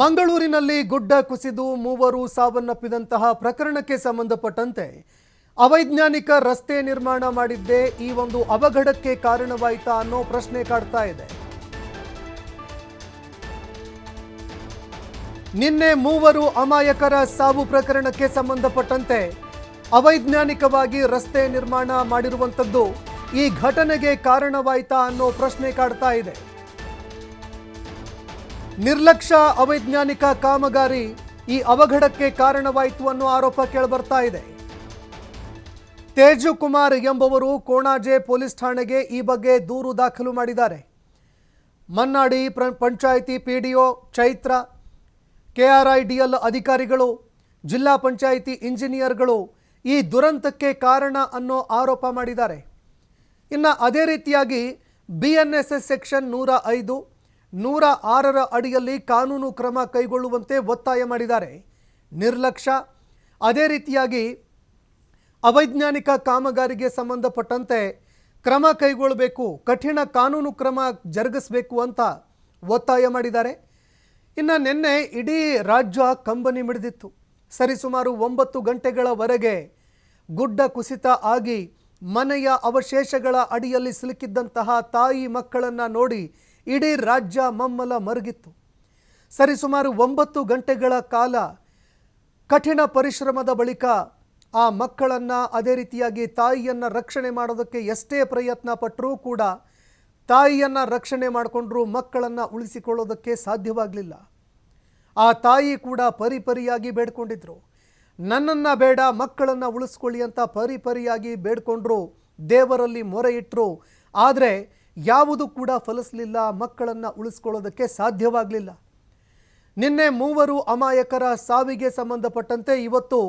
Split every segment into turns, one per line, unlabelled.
ಮಂಗಳೂರಿನಲ್ಲಿ ಗುಡ್ಡ ಕುಸಿದು ಮೂವರು ಸಾವನ್ನಪ್ಪಿದಂತಹ ಪ್ರಕರಣಕ್ಕೆ ಸಂಬಂಧಪಟ್ಟಂತೆ ಅವೈಜ್ಞಾನಿಕ ರಸ್ತೆ ನಿರ್ಮಾಣ ಮಾಡಿದ್ದೇ ಈ ಒಂದು ಅವಘಡಕ್ಕೆ ಕಾರಣವಾಯಿತಾ ಅನ್ನೋ ಪ್ರಶ್ನೆ ಕಾಡ್ತಾ ಇದೆ. ನಿನ್ನೆ ಮೂವರು ಅಮಾಯಕರ ಸಾವು ಪ್ರಕರಣಕ್ಕೆ ಸಂಬಂಧಪಟ್ಟಂತೆ ಅವೈಜ್ಞಾನಿಕವಾಗಿ ರಸ್ತೆ ನಿರ್ಮಾಣ ಮಾಡಿರುವಂಥದ್ದು ಈ ಘಟನೆಗೆ ಕಾರಣವಾಯಿತಾ ಅನ್ನೋ ಪ್ರಶ್ನೆ ಕಾಡ್ತಾ ಇದೆ. ನಿರ್ಲಕ್ಷ್ಯ ಅವೈಜ್ಞಾನಿಕ ಕಾಮಗಾರಿ ಈ ಅವಘಡಕ್ಕೆ ಕಾರಣವಾಯಿತು ಅನ್ನೋ ಆರೋಪ ಕೇಳಿಬರ್ತಾ ಇದೆ. ತೇಜು ಕುಮಾರ್ ಎಂಬುವರು ಕೋಣಾಜೆ ಪೊಲೀಸ್ ಠಾಣೆಗೆ ಈ ಬಗ್ಗೆ ದೂರು ದಾಖಲು ಮಾಡಿದ್ದಾರೆ. ಮನ್ನಾಡಿ ಪ್ರ- ಪಂಚಾಯಿತಿ ಪಿಡಿಒ ಚೈತ್ರ ಎಲ್ ಅಧಿಕಾರಿಗಳು, ಜಿಲ್ಲಾ ಪಂಚಾಯಿತಿ ಇಂಜಿನಿಯರ್ಗಳು ಈ ದುರಂತಕ್ಕೆ ಕಾರಣ ಅನ್ನೋ ಆರೋಪ ಮಾಡಿದ್ದಾರೆ. ಇನ್ನು ಅದೇ ರೀತಿಯಾಗಿ B N S S section ನೂರ ಐದು ನೂರ ಆರರ ಅಡಿಯಲ್ಲಿ ಕಾನೂನು ಕ್ರಮ ಕೈಗೊಳ್ಳುವಂತೆ ಒತ್ತಾಯ ಮಾಡಿದ್ದಾರೆ. ನಿರ್ಲಕ್ಷ್ಯ. ಅದೇ ರೀತಿಯಾಗಿ ಅವೈಜ್ಞಾನಿಕ ಕಾಮಗಾರಿಗೆ ಸಂಬಂಧಪಟ್ಟಂತೆ ಕ್ರಮ ಕೈಗೊಳ್ಳಬೇಕು, ಕಠಿಣ ಕಾನೂನು ಕ್ರಮ ಜರುಗಿಸಬೇಕು ಅಂತ ಒತ್ತಾಯ ಮಾಡಿದ್ದಾರೆ. ಇನ್ನು ನಿನ್ನೆ ಇಡೀ ರಾಜ್ಯ ಕಂಬನಿ ಮಿಡಿದಿತ್ತು. ಸರಿಸುಮಾರು ಒಂಬತ್ತು ಗಂಟೆಗಳವರೆಗೆ ಗುಡ್ಡ ಕುಸಿತ ಆಗಿ ಮನೆಯ ಅವಶೇಷಗಳ ಅಡಿಯಲ್ಲಿ ಸಿಲುಕಿದ್ದಂತಹ ತಾಯಿ ಮಕ್ಕಳನ್ನು ನೋಡಿ ಇಡೀ ರಾಜ್ಯ ಮಮ್ಮಲ ಮರುಗಿತ್ತು. ಸರಿಸುಮಾರು ಒಂಬತ್ತು ಗಂಟೆಗಳ ಕಾಲ ಕಠಿಣ ಪರಿಶ್ರಮದ ಬಳಿಕ ಆ ಮಕ್ಕಳನ್ನು ಅದೇ ರೀತಿಯಾಗಿ ತಾಯಿಯನ್ನು ರಕ್ಷಣೆ ಮಾಡೋದಕ್ಕೆ ಎಷ್ಟೇ ಪ್ರಯತ್ನ ಪಟ್ಟರೂ ಕೂಡ ತಾಯಿಯನ್ನು ರಕ್ಷಣೆ ಮಾಡಿಕೊಂಡ್ರೂ ಮಕ್ಕಳನ್ನು ಉಳಿಸಿಕೊಳ್ಳೋದಕ್ಕೆ ಸಾಧ್ಯವಾಗಲಿಲ್ಲ. ಆ ತಾಯಿ ಕೂಡ ಪರಿಪರಿಯಾಗಿ ಬೇಡ್ಕೊಂಡಿದ್ರು. ನನ್ನನ್ನು ಬೇಡ, ಮಕ್ಕಳನ್ನು ಉಳಿಸ್ಕೊಳ್ಳಿ ಅಂತ ಪರಿಪರಿಯಾಗಿ ಬೇಡ್ಕೊಂಡ್ರು ದೇವರಲ್ಲಿ ಮೊರೆ ಇಟ್ಟರು ಆದರೆ ಯಾವುದು ಕೂಡ ಫಲಿಸಲಿಲ್ಲ, ಮಕ್ಕಳನ್ನು ಉಳಿಸ್ಕೊಳ್ಳೋದಕ್ಕೆ ಸಾಧ್ಯವಾಗಲಿಲ್ಲ. ನಿನ್ನೆ ಮೂವರು ಅಮಾಯಕರ ಸಾವಿಗೆ ಸಂಬಂಧಪಟ್ಟಂತೆ ಇವತ್ತು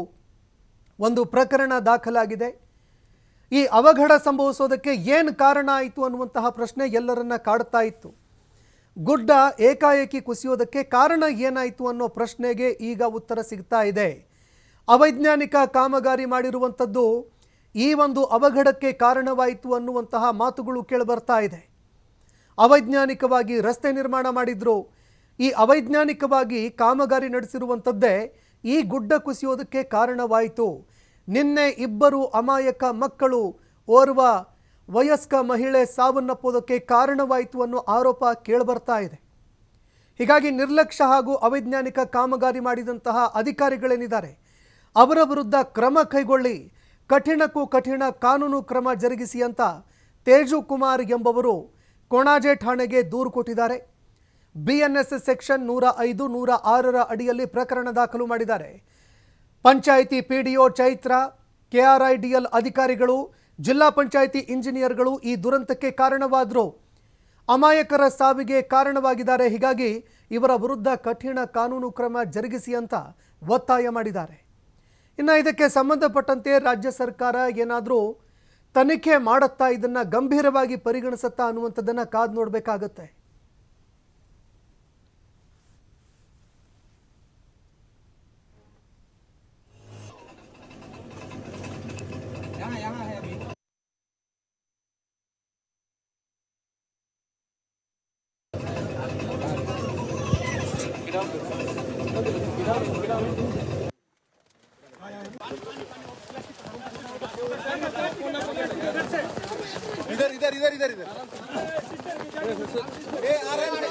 ಒಂದು ಪ್ರಕರಣ ದಾಖಲಾಗಿದೆ. ಈ ಅವಘಡ ಸಂಭವಿಸೋದಕ್ಕೆ ಏನು ಕಾರಣ ಆಯಿತು ಅನ್ನುವಂತಹ ಪ್ರಶ್ನೆ ಎಲ್ಲರನ್ನ ಕಾಡ್ತಾ ಇತ್ತು. ಗುಡ್ಡ ಏಕಾಏಕಿ ಕುಸಿಯೋದಕ್ಕೆ ಕಾರಣ ಏನಾಯಿತು ಅನ್ನೋ ಪ್ರಶ್ನೆಗೆ ಈಗ ಉತ್ತರ ಸಿಗ್ತಾ ಇದೆ. ಅವೈಜ್ಞಾನಿಕ ಕಾಮಗಾರಿ ಮಾಡಿರುವಂಥದ್ದು ಈ ಒಂದು ಅವಘಡಕ್ಕೆ ಕಾರಣವಾಯಿತು ಅನ್ನುವಂತಹ ಮಾತುಗಳು ಕೇಳಿಬರ್ತಾ ಇದೆ. ಅವೈಜ್ಞಾನಿಕವಾಗಿ ರಸ್ತೆ ನಿರ್ಮಾಣ ಮಾಡಿದ್ರು. ಈ ಅವೈಜ್ಞಾನಿಕವಾಗಿ ಕಾಮಗಾರಿ ನಡೆಸಿರುವಂಥದ್ದೇ ಈ ಗುಡ್ಡ ಕುಸಿಯೋದಕ್ಕೆ ಕಾರಣವಾಯಿತು. ನಿನ್ನೆ ಇಬ್ಬರು ಅಮಾಯಕ ಮಕ್ಕಳು ಓರ್ವ ವಯಸ್ಕ ಮಹಿಳೆ ಸಾವನ್ನಪ್ಪೋದಕ್ಕೆ ಕಾರಣವಾಯಿತು ಅನ್ನೋ ಆರೋಪ ಕೇಳಿಬರ್ತಾ ಇದೆ. ಹೀಗಾಗಿ ನಿರ್ಲಕ್ಷ್ಯ ಹಾಗೂ ಅವೈಜ್ಞಾನಿಕ ಕಾಮಗಾರಿ ಮಾಡಿದಂತಹ ಅಧಿಕಾರಿಗಳೇನಿದ್ದಾರೆ, ಅವರ ವಿರುದ್ಧ ಕ್ರಮ ಕೈಗೊಳ್ಳಿ. ಕಠಿಣಕ್ಕೂ ಕಠಿಣ ಕಾನೂನು ಕ್ರಮ ಜರುಗಿಸಿ ಅಂತ ತೇಜು ಕುಮಾರ್ ಎಂಬವರು ಕೊಣಾಜೆ ಠಾಣೆಗೆ ದೂರು ಕೊಟ್ಟಿದ್ದಾರೆ. B N S S section ನೂರ ಐದು, ನೂರ ಆರರ ಅಡಿಯಲ್ಲಿ ಪ್ರಕರಣ ದಾಖಲು ಮಾಡಿದ್ದಾರೆ. ಪಂಚಾಯಿತಿ ಪಿಡಿಒ ಚೈತ್ರ ಕೆಆರ್ಐಡಿಎಲ್ ಅಧಿಕಾರಿಗಳು, ಜಿಲ್ಲಾ ಪಂಚಾಯಿತಿ ಇಂಜಿನಿಯರ್ಗಳು ಈ ದುರಂತಕ್ಕೆ ಕಾರಣವಾದರು. ಅಮಾಯಕರ ಸಾವಿಗೆ ಕಾರಣವಾಗಿದ್ದಾರೆ. ಹೀಗಾಗಿ ಇವರ ವಿರುದ್ಧ ಕಠಿಣ ಕಾನೂನು ಕ್ರಮ ಜರುಗಿಸಿ ಅಂತ ಒತ್ತಾಯ ಮಾಡಿದ್ದಾರೆ. ಇನ್ನು ಇದಕ್ಕೆ ಸಂಬಂಧಪಟ್ಟಂತೆ ರಾಜ್ಯ ಸರ್ಕಾರ ಏನಾದರೂ ತನಿಖೆ ಮಾಡುತ್ತಾ ಇದನ್ನು ಗಂಭೀರವಾಗಿ ಪರಿಗಣಿಸುತ್ತಾ ಅನ್ನುವಂಥದ್ದನ್ನು ಕಾದು ನೋಡಬೇಕಾಗತ್ತೆ.
इधर इधर इधर इधर ए आ रहे हैं